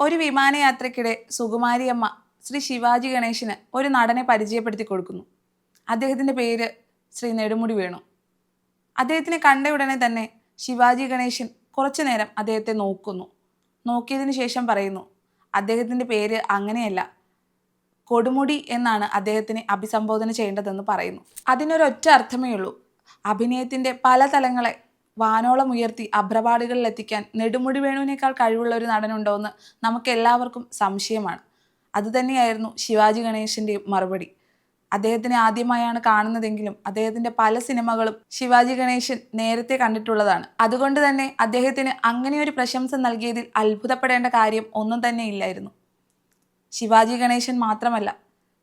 ഒരു വിമാനയാത്രയ്ക്കിടെ സുകുമാരിയമ്മ ശ്രീ ശിവാജി ഗണേശന് ഒരു നടനെ പരിചയപ്പെടുത്തി കൊടുക്കുന്നു. അദ്ദേഹത്തിന്റെ പേര് ശ്രീ നെടുമുടി വേണു. അദ്ദേഹത്തിനെ കണ്ട ഉടനെ തന്നെ ശിവാജി ഗണേശൻ കുറച്ചു നേരം അദ്ദേഹത്തെ നോക്കുന്നു. നോക്കിയതിന് ശേഷം പറയുന്നു അദ്ദേഹത്തിന്റെ പേര് അങ്ങനെയല്ല. കൊടുമുടി എന്നാണ് അദ്ദേഹത്തിനെ അഭിസംബോധന ചെയ്യേണ്ടതെന്ന് പറയുന്നു. അതിനൊരൊറ്റ അർത്ഥമേ ഉള്ളൂ അഭിനയത്തിന്റെ പല തലങ്ങളെ വാനോളം ഉയർത്തി അഭ്രപാടുകളിൽ എത്തിക്കാൻ നെടുമുടി വേണുവിനേക്കാൾ കഴിവുള്ള ഒരു നടനുണ്ടോ എന്ന് നമുക്ക് എല്ലാവർക്കും സംശയമാണ് അതുതന്നെയായിരുന്നു ശിവാജി ഗണേശന്റെയും മറുപടി. അദ്ദേഹത്തിനെ ആദ്യമായാണ് കാണുന്നതെങ്കിലും അദ്ദേഹത്തിന്റെ പല സിനിമകളും ശിവാജി ഗണേശൻ നേരത്തെ കണ്ടിട്ടുള്ളതാണ്. അതുകൊണ്ട് തന്നെ അദ്ദേഹത്തിന് അങ്ങനെ ഒരു പ്രശംസ നൽകിയതിൽ അത്ഭുതപ്പെടേണ്ട കാര്യം ഒന്നും തന്നെ ഇല്ലായിരുന്നു. ശിവാജി ഗണേശൻ മാത്രമല്ല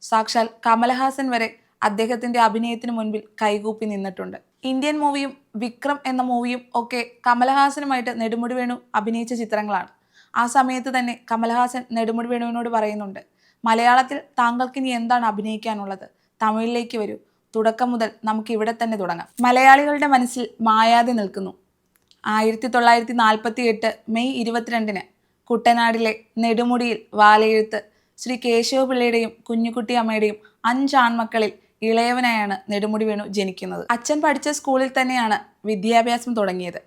സാക്ഷാൽ കമലഹാസൻ വരെ അദ്ദേഹത്തിന്റെ അഭിനയത്തിന് മുൻപിൽ കൈകൂപ്പി നിന്നിട്ടുണ്ട്. ഇന്ത്യൻ മൂവിയും വിക്രം എന്ന മൂവിയും ഒക്കെ കമലഹാസനുമായിട്ട് നെടുമുടി വേണു അഭിനയിച്ച ചിത്രങ്ങളാണ്. ആ സമയത്ത് തന്നെ കമലഹാസൻ നെടുമുടി വേണുവിനോട് പറയുന്നുണ്ട് മലയാളത്തിൽ താങ്കൾക്ക് ഇനി എന്താണ് അഭിനയിക്കാനുള്ളത്? തമിഴിലേക്ക് വരൂ. തുടക്കം മുതൽ നമുക്ക് ഇവിടെ തന്നെ തുടങ്ങാം. മലയാളികളുടെ മനസ്സിൽ മായാതെ നിൽക്കുന്നു. ആയിരത്തി തൊള്ളായിരത്തി നാൽപ്പത്തി എട്ട് മെയ് ഇരുപത്തിരണ്ടിന് കുട്ടനാടിലെ നെടുമുടിയിൽ വാലയെഴുത്ത് ശ്രീ കേശവപിള്ളയുടെയും കുഞ്ഞുകുട്ടി അമ്മയുടെയും അഞ്ച് ആൺമക്കളിൽ ഇളയവനായാണ് നെടുമുടി വേണു ജനിക്കുന്നത്. അച്ഛൻ പഠിച്ച സ്കൂളിൽ തന്നെയാണ് വിദ്യാഭ്യാസം തുടങ്ങിയത്.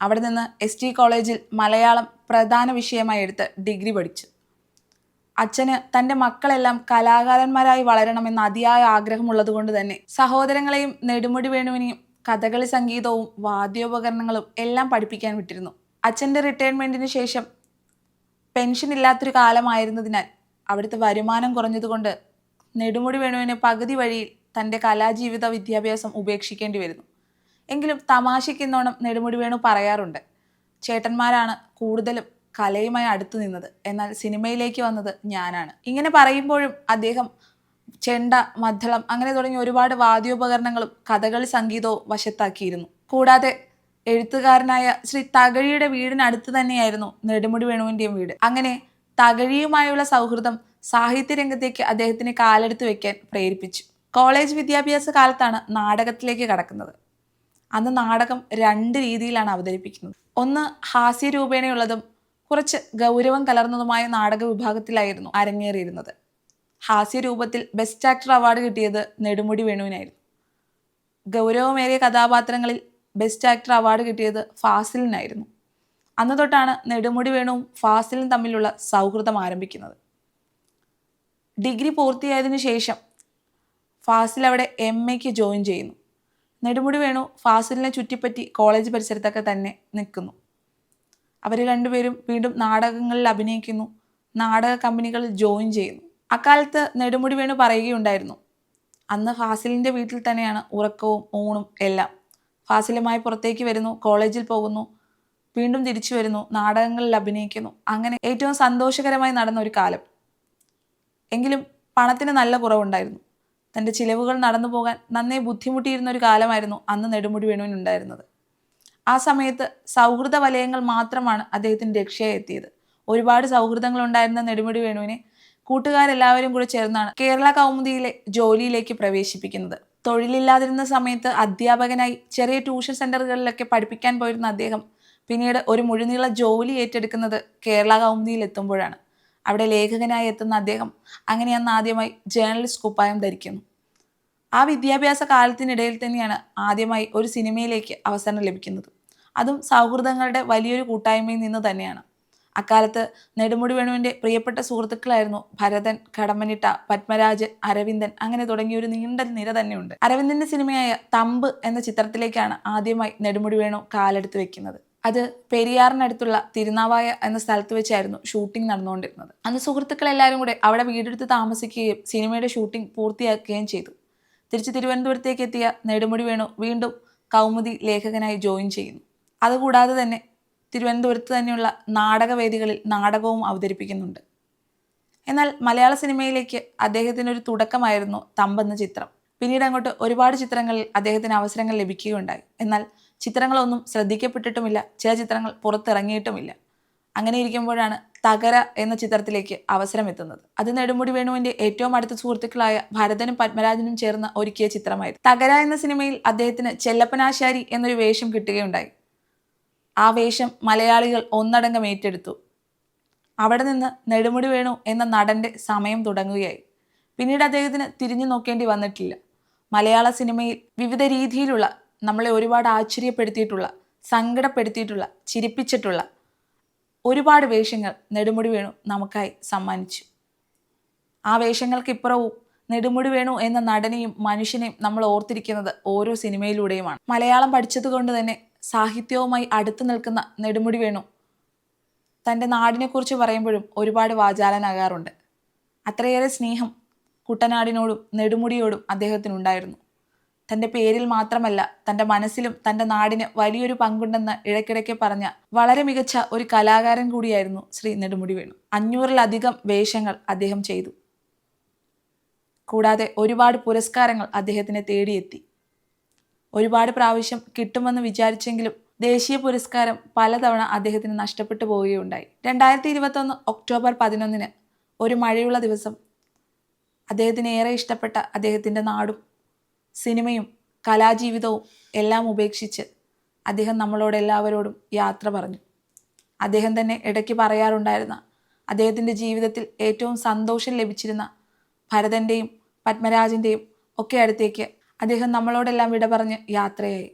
അവിടെ നിന്ന് എസ് ടി കോളേജിൽ മലയാളം പ്രധാന വിഷയമായി എടുത്ത് ഡിഗ്രി പഠിച്ചു. അച്ഛന് തന്റെ മക്കളെല്ലാം കലാകാരന്മാരായി വളരണമെന്ന് അതിയായ ആഗ്രഹമുള്ളത് കൊണ്ട് തന്നെ സഹോദരങ്ങളെയും നെടുമുടി വേണുവിനെയും കഥകളി സംഗീതവും വാദ്യോപകരണങ്ങളും എല്ലാം പഠിപ്പിക്കാൻ വിട്ടിരുന്നു. അച്ഛന്റെ റിട്ടയർമെന്റിന് ശേഷം പെൻഷൻ ഇല്ലാത്തൊരു കാലമായിരുന്നതിനാൽ അവിടുത്തെ വരുമാനം കുറഞ്ഞതുകൊണ്ട് നെടുമുടി വേണുവിന് പകുതി വഴിയിൽ തന്റെ കലാജീവിത വിദ്യാഭ്യാസം ഉപേക്ഷിക്കേണ്ടി വരുന്നു. എങ്കിലും തമാശിക്കുന്നോണം നെടുമുടി വേണു പറയാറുണ്ട്. ചേട്ടന്മാരാണ് കൂടുതലും കലയുമായി അടുത്തു നിന്നത്. എന്നാൽ സിനിമയിലേക്ക് വന്നത് ഞാനാണ്. ഇങ്ങനെ പറയുമ്പോഴും അദ്ദേഹം ചെണ്ട മദ്ദളം അങ്ങനെ തുടങ്ങിയ ഒരുപാട് വാദ്യോപകരണങ്ങളും കഥകളി സംഗീതവും വശത്താക്കിയിരുന്നു. കൂടാതെ എഴുത്തുകാരനായ ശ്രീ തകഴിയുടെ വീടിനടുത്ത് തന്നെയായിരുന്നു നെടുമുടി വേണുവിന്റെയും വീട്. അങ്ങനെ തകഴിയുമായുള്ള സൗഹൃദം സാഹിത്യരംഗത്തേക്ക് അദ്ദേഹത്തിന് കാലെടുത്ത് വെക്കാൻ പ്രേരിപ്പിച്ചു. കോളേജ് വിദ്യാഭ്യാസ കാലത്താണ് നാടകത്തിലേക്ക് കടക്കുന്നത്. അന്ന് നാടകം രണ്ട് രീതിയിലാണ് അവതരിപ്പിക്കുന്നത്. ഒന്ന് ഹാസ്യ ഹാസ്യരൂപേണയുള്ളതും കുറച്ച് ഗൗരവം കലർന്നതുമായ നാടക വിഭാഗത്തിലായിരുന്നു അരങ്ങേറിയിരുന്നത്. ഹാസ്യ രൂപത്തിൽ ബെസ്റ്റ് ആക്ടർ അവാർഡ് കിട്ടിയത് നെടുമുടി വേണുവിനായിരുന്നു. ഗൗരവമേറിയ കഥാപാത്രങ്ങളിൽ ബെസ്റ്റ് ആക്ടർ അവാർഡ് കിട്ടിയത് ഫാസിലിനായിരുന്നു. അന്ന് തൊട്ടാണ് നെടുമുടി വേണുവും ഫാസിലും തമ്മിലുള്ള സൗഹൃദം ആരംഭിക്കുന്നത്. ഡിഗ്രി പൂർത്തിയായതിനു ശേഷം ഫാസിൽ അവിടെ എം എക്ക് ജോയിൻ ചെയ്യുന്നു. നെടുമുടി വേണു ഫാസിലിനെ ചുറ്റിപ്പറ്റി കോളേജ് പരിസരത്തൊക്കെ തന്നെ നിൽക്കുന്നു. അവർ രണ്ടുപേരും വീണ്ടും നാടകങ്ങളിൽ അഭിനയിക്കുന്നു. നാടക കമ്പനികളിൽ ജോയിൻ ചെയ്യുന്നു. അക്കാലത്ത് നെടുമുടി വേണു പറയുകയുണ്ടായിരുന്നു. അന്ന് ഫാസിലിന്റെ വീട്ടിൽ തന്നെയാണ് ഉറക്കവും ഊണും എല്ലാം. ഫാസിലുമായി പുറത്തേക്ക് വരുന്നു കോളേജിൽ പോകുന്നു വീണ്ടും തിരിച്ചു വരുന്നു നാടകങ്ങളിൽ അഭിനയിക്കുന്നു. അങ്ങനെ ഏറ്റവും സന്തോഷകരമായി നടന്ന ഒരു കാലം. എങ്കിലും പണത്തിന് നല്ല കുറവുണ്ടായിരുന്നു. തന്റെ ചിലവുകൾ നടന്നു പോകാൻ നന്നേ ബുദ്ധിമുട്ടിയിരുന്ന ഒരു കാലമായിരുന്നു അന്ന് നെടുമുടി വേണുവിനുണ്ടായിരുന്നത് ആ സമയത്ത് സൗഹൃദ വലയങ്ങൾ മാത്രമാണ് അദ്ദേഹത്തിന് രക്ഷയായി എത്തിയത്. ഒരുപാട് സൗഹൃദങ്ങൾ ഉണ്ടായിരുന്ന നെടുമുടി വേണുവിനെ കൂട്ടുകാരെല്ലാവരും കൂടെ ചേർന്നാണ് കേരള കൗമുദിയിലെ ജോലിയിലേക്ക് പ്രവേശിപ്പിക്കുന്നത്. തൊഴിലില്ലാതിരുന്ന സമയത്ത് അധ്യാപകനായി ചെറിയ ട്യൂഷൻ സെന്ററുകളിലൊക്കെ പഠിപ്പിക്കാൻ പോയിരുന്ന അദ്ദേഹം പിന്നീട് ഒരു മുഴുനീള ജോലി ഏറ്റെടുക്കുന്നത് കേരള കൗമുദിയിൽ എത്തുമ്പോഴാണ് അവിടെ ലേഖകനായി എത്തുന്ന അദ്ദേഹം അങ്ങനെ അന്ന് ആദ്യമായി ജേർണലിസ്റ്റ് കുപ്പായം ധരിക്കുന്നു. ആ വിദ്യാഭ്യാസ കാലത്തിനിടയിൽ തന്നെയാണ് ആദ്യമായി ഒരു സിനിമയിലേക്ക് അവസരം ലഭിക്കുന്നത്. അതും സൗഹൃദങ്ങളുടെ വലിയൊരു കൂട്ടായ്മയിൽ നിന്ന് തന്നെയാണ്. അക്കാലത്ത് നെടുമുടി വേണുവിന്റെ പ്രിയപ്പെട്ട സുഹൃത്തുക്കളായിരുന്നു ഭരതൻ കടമ്മനിട്ട പത്മരാജ് അരവിന്ദൻ അങ്ങനെ തുടങ്ങിയ ഒരു നീണ്ട നിര തന്നെയുണ്ട്. അരവിന്ദന്റെ സിനിമയായ തമ്പ് എന്ന ചിത്രത്തിലേക്കാണ് ആദ്യമായി നെടുമുടി വേണു കാലെടുത്ത് വെക്കുന്നത്. അത് പെരിയാറിനടുത്തുള്ള തിരുനാവായ എന്ന സ്ഥലത്ത് വെച്ചായിരുന്നു ഷൂട്ടിംഗ് നടന്നുകൊണ്ടിരുന്നത്. അന്ന് സുഹൃത്തുക്കളെല്ലാവരും കൂടെ അവിടെ വീടെടുത്ത് താമസിക്കുകയും സിനിമയുടെ ഷൂട്ടിംഗ് പൂർത്തിയാക്കുകയും ചെയ്തു. തിരിച്ച് തിരുവനന്തപുരത്തേക്ക് എത്തിയ നെടുമുടി വേണു വീണ്ടും കൗമുദി ലേഖകനായി ജോയിൻ ചെയ്യുന്നു. അതുകൂടാതെ തന്നെ തിരുവനന്തപുരത്ത് തന്നെയുള്ള നാടകവേദികളിൽ നാടകവും അവതരിപ്പിക്കുന്നുണ്ട്. എന്നാൽ മലയാള സിനിമയിലേക്ക് അദ്ദേഹത്തിന് ഒരു തുടക്കമായിരുന്നു തമ്പെന്ന ചിത്രം. പിന്നീട് അങ്ങോട്ട് ഒരുപാട് ചിത്രങ്ങളിൽ അദ്ദേഹത്തിന് അവസരങ്ങൾ ലഭിക്കുകയുണ്ടായി. എന്നാൽ ചിത്രങ്ങളൊന്നും ശ്രദ്ധിക്കപ്പെട്ടിട്ടുമില്ല. ചില ചിത്രങ്ങൾ പുറത്തിറങ്ങിയിട്ടുമില്ല. അങ്ങനെ ഇരിക്കുമ്പോഴാണ് തകര എന്ന ചിത്രത്തിലേക്ക് അവസരം എത്തുന്നത് അത് നെടുമുടി വേണുവിന്റെ ഏറ്റവും അടുത്ത സുഹൃത്തുക്കളായ ഭരതനും പത്മരാജനും ചേർന്ന് ഒരുക്കിയ ചിത്രമായിരുന്നു തകര എന്ന സിനിമയിൽ അദ്ദേഹത്തിന് ചെല്ലപ്പനാശാരി എന്നൊരു വേഷം കിട്ടുകയുണ്ടായി. ആ വേഷം മലയാളികൾ ഒന്നടങ്കം ഏറ്റെടുത്തു. അവിടെ നിന്ന് നെടുമുടി വേണു എന്ന നടന്റെ സമയം തുടങ്ങുകയായി. പിന്നീട് അദ്ദേഹത്തിന് തിരിഞ്ഞു നോക്കേണ്ടി വന്നിട്ടില്ല. മലയാള സിനിമയിൽ വിവിധ രീതിയിലുള്ള നമ്മളെ ഒരുപാട് ആശ്ചര്യപ്പെടുത്തിയിട്ടുള്ള സങ്കടപ്പെടുത്തിയിട്ടുള്ള ചിരിപ്പിച്ചിട്ടുള്ള ഒരുപാട് വേഷങ്ങൾ നെടുമുടി വേണു നമുക്കായി സമ്മാനിച്ചു. ആ വേഷങ്ങൾക്കിപ്പുറവും നെടുമുടി വേണു എന്ന നടനെയും മനുഷ്യനെയും നമ്മൾ ഓർത്തിരിക്കുന്നത് ഓരോ സിനിമയിലൂടെയുമാണ്. മലയാളം പഠിച്ചതുകൊണ്ട് തന്നെ സാഹിത്യവുമായി അടുത്തു നിൽക്കുന്ന നെടുമുടി വേണു തന്റെ നാടിനെക്കുറിച്ച് പറയുമ്പോഴും ഒരുപാട് വാചാലനാകാറുണ്ട്. അത്രയേറെ സ്നേഹം കുട്ടനാടിനോടും നെടുമുടിയോടും അദ്ദേഹത്തിനുണ്ടായിരുന്നു. തന്റെ പേരിൽ മാത്രമല്ല തന്റെ മനസ്സിലും തന്റെ നാടിന് വലിയൊരു പങ്കുണ്ടെന്ന് ഇടയ്ക്കിടയ്ക്ക് പറഞ്ഞ വളരെ മികച്ച ഒരു കലാകാരൻ കൂടിയായിരുന്നു ശ്രീ നെടുമുടി വേണു അഞ്ഞൂറിലധികം വേഷങ്ങൾ അദ്ദേഹം ചെയ്തു. കൂടാതെ ഒരുപാട് പുരസ്കാരങ്ങൾ അദ്ദേഹത്തിന് തേടിയെത്തി. ഒരുപാട് പ്രാവശ്യം കിട്ടുമെന്ന് വിചാരിച്ചെങ്കിലും ദേശീയ പുരസ്കാരം പലതവണ അദ്ദേഹത്തിന് നഷ്ടപ്പെട്ടു പോവുകയുണ്ടായി. രണ്ടായിരത്തി ഇരുപത്തൊന്ന് ഒക്ടോബർ പതിനൊന്നിന് ഒരു മഴയുള്ള ദിവസം അദ്ദേഹത്തിന് ഏറെ ഇഷ്ടപ്പെട്ട അദ്ദേഹത്തിന്റെ നാടും സിനിമയും കലാജീവിതവും എല്ലാം ഉപേക്ഷിച്ച് അദ്ദേഹം നമ്മളോട് എല്ലാവരോടും യാത്ര പറഞ്ഞു. അദ്ദേഹം തന്നെ ഇടയ്ക്ക് പറയാറുണ്ടായിരുന്ന അദ്ദേഹത്തിന്റെ ജീവിതത്തിൽ ഏറ്റവും സന്തോഷം ലഭിച്ചിരുന്ന ഭരതന്റെയും പത്മരാജന്റെയും ഒക്കെ അടുത്തേക്ക് അദ്ദേഹം നമ്മളോടെല്ലാം വിട പറഞ്ഞ് യാത്രയായി.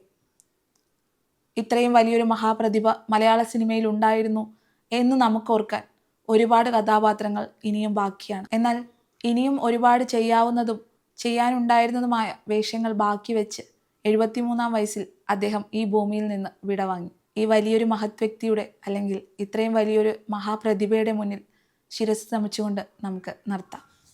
ഇത്രയും വലിയൊരു മഹാപ്രതിഭ മലയാള സിനിമയിൽ ഉണ്ടായിരുന്നു എന്ന് നമുക്കോർക്കാൻ ഒരുപാട് കഥാപാത്രങ്ങൾ ഇനിയും ബാക്കിയാണ്. എന്നാൽ ഇനിയും ഒരുപാട് ചെയ്യാവുന്നതും ചെയ്യാനുണ്ടായിരുന്നതുമായ വേഷങ്ങൾ ബാക്കി വെച്ച് എഴുപത്തിമൂന്നാം വയസ്സിൽ അദ്ദേഹം ഈ ഭൂമിയിൽ നിന്ന് വിടവാങ്ങി. ഈ വലിയൊരു മഹത് വ്യക്തിയുടെ അല്ലെങ്കിൽ ഇത്രയും വലിയൊരു മഹാപ്രതിഭയുടെ മുന്നിൽ ശിരസ് നമിച്ചുകൊണ്ട് നമുക്ക് നിർത്താം.